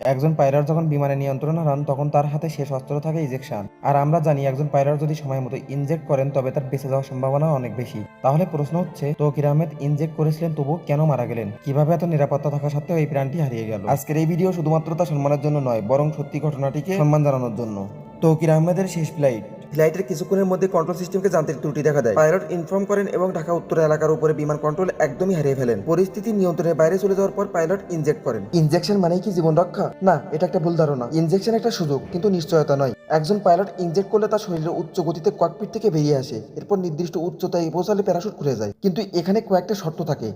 একজন পাইলট যখন বিমানে নিয়ন্ত্রণ হারান, তখন তার হাতে শেষ অস্ত্র থাকে ইজেকশন আর আমরা জানি একজন পাইলট যদি সময় মতো ইনজেক্ট করেন, তবে তার বেঁচে যাওয়ার সম্ভাবনা অনেক বেশি। তাহলে প্রশ্ন হচ্ছে, তৌকির আহমেদ ইনজেক্ট করেছিলেন তবু কেন মারা গেলেন? কীভাবে এত নিরাপত্তা থাকা সত্ত্বেও এই প্রাণটি হারিয়ে গেল? আজকের এই ভিডিও শুধুমাত্র তার সম্মানের জন্য নয়, বরং সত্যি ঘটনাটিকে সম্মান জানানোর জন্য। তৌকির আহমেদের শেষ ফ্লাইট ফ্লাইটের কিছুক্ষণের মধ্যে কন্ট্রোল সিস্টেমকে যান্ত্রিক ত্রুটি দেখা দেয়। পাইলট ইনফর্ম করেন এবং ঢাকা, উত্তর এলাকার উপরে বিমান কন্ট্রোল একদমই হারিয়ে ফেলেন। পরিস্থিতি নিয়ন্ত্রণের বাইরে চলে যাওয়ার পর পাইলট ইনজেক্ট করেন। ইনজেকশন মানে কি জীবন রক্ষা? না, এটা একটা ভুল ধারণা। ইনজেকশন একটা সুযোগ, কিন্তু নিশ্চয়তা নয়। একজন পাইলট ইনজেক্ট করলে তার শরীরের উচ্চ গতিতে ককপিট থেকে বেরিয়ে আসে, এরপর নির্দিষ্ট উচ্চতায় পৌঁছালে প্যারাশুট খুলে যায়। কিন্তু এখানে কয়েকটা শর্ত থাকে।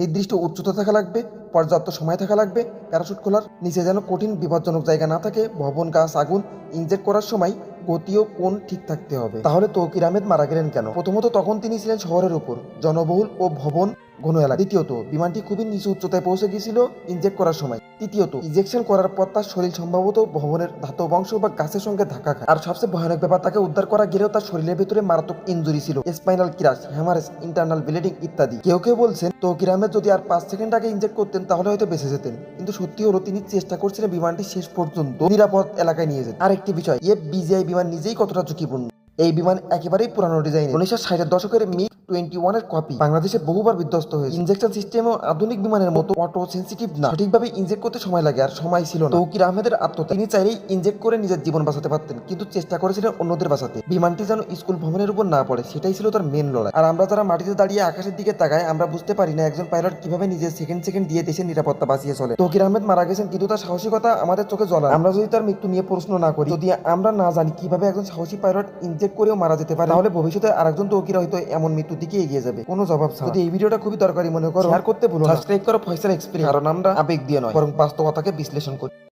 নির্দিষ্ট উচ্চতা থাকা লাগবে, পর্যাপ্ত সময় থাকা লাগবে প্যারাশুট খোলার, নিচে যেন কঠিন বিপজ্জনক জায়গা না থাকে, ভবন, গাছ, আগুন ইনজেক্ট করার সময় গতি ও কোণ ঠিক থাকতে হবে? তাহলে তৌকির আহমেদ মারা গেলেন কেন? প্রথমত তখন তিনি ছিলেন শহরের উপর, জনবহুল ও ভবন ঘন এলাকা। দ্বিতীয়ত, বিমানটি খুবই নিচু উচ্চতায় পৌঁছে গিয়েছিল ইনজেক্ট করার সময়। তৃতীয়ত ইনজেকশন করার পর তার শরীর সম্ভবত ভবনের ধাতব অংশ বা গাছের সঙ্গে ধাক্কা খায়। আর সবচেয়ে ভয়ানক ব্যাপার, তাকে উদ্ধার করা গেলেও তার শরীরের ভেতরে মারাত্মক ইঞ্জুরি ছিল। Spinal crash haemorrhage internal bleeding ইত্যাদি। কেউ কেউ বলছেন, তৌকির আহমেদ যদি আর পাঁচ সেকেন্ড আগে ইনজেক্ট করতেন, তাহলে হয়তো বেঁচে যেতেন। কিন্তু সত্যি হলো, তিনি চেষ্টা করছিলেন বিমানটি শেষ পর্যন্ত নিরাপদ এলাকায় নিয়ে যেতে। আরেকটি বিষয়, এ বিজিআই বিমান নিজেই কতটা ঝুঁকিপূর্ণ? এই বিমান একেবারেই পুরানো ডিজাইন উনিশশো ষাটের দশকের মিগ টোয়েন্টি ওয়ানের কপি বাংলাদেশে বহুবার বিধ্বস্ত হয়েছে। ইনজেকশন সিস্টেমও আধুনিক বিমানের মতো অটো সেন্সিটিভ না। সঠিকভাবে ইনজেক্ট করতে সময় লাগে আর সময় ছিল না। তৌকির আহমেদের আত্মত্যাগ তিনি চাইলেই ইনজেক্ট করে নিজের জীবন বাঁচাতে পারতেন, কিন্তু চেষ্টা করেছিলেন অন্যদের বাঁচাতে। বিমানটি যেন স্কুল ভবনের উপর না পড়ে, সেটাই ছিল তার মেন লড়াই। আর আমরা যারা মাটিতে দাঁড়িয়ে আকাশের দিকে তাকাই, আমরা বুঝতে পারি না একজন পাইলট কীভাবে নিজের সেকেন্ড সেকেন্ড দিয়ে দেশের নিরাপত্তা বাঁচিয়ে চলে। তৌকির আহমেদ মারা গেছেন, কিন্তু তার সাহসিকতা আমাদের চোখে জ্বলা আমরা যদি তার মৃত্যু নিয়ে প্রশ্ন না করি, যদি আমরা না জানি কীভাবে একজন সাহসী পাইলট ইনজেক্ট করেও মারা যেতে পারে, তাহলে ভবিষ্যতে আরেকজন তৌকির হয়তো এমন মৃত্যুর দিকে এগিয়ে যাবে। কোনো জবাব ছাড়া। যদি এই ভিডিওটা খুবই দরকারি মনে করো শেয়ার করতে ভুলো সাবস্ক্রাইব করো ফয়সাল এক্সপিরিয়েন্স কারণ আমরা আবেগ দিয়ে নয়। বরং বাস্তবতাকে বিশ্লেষণ করি।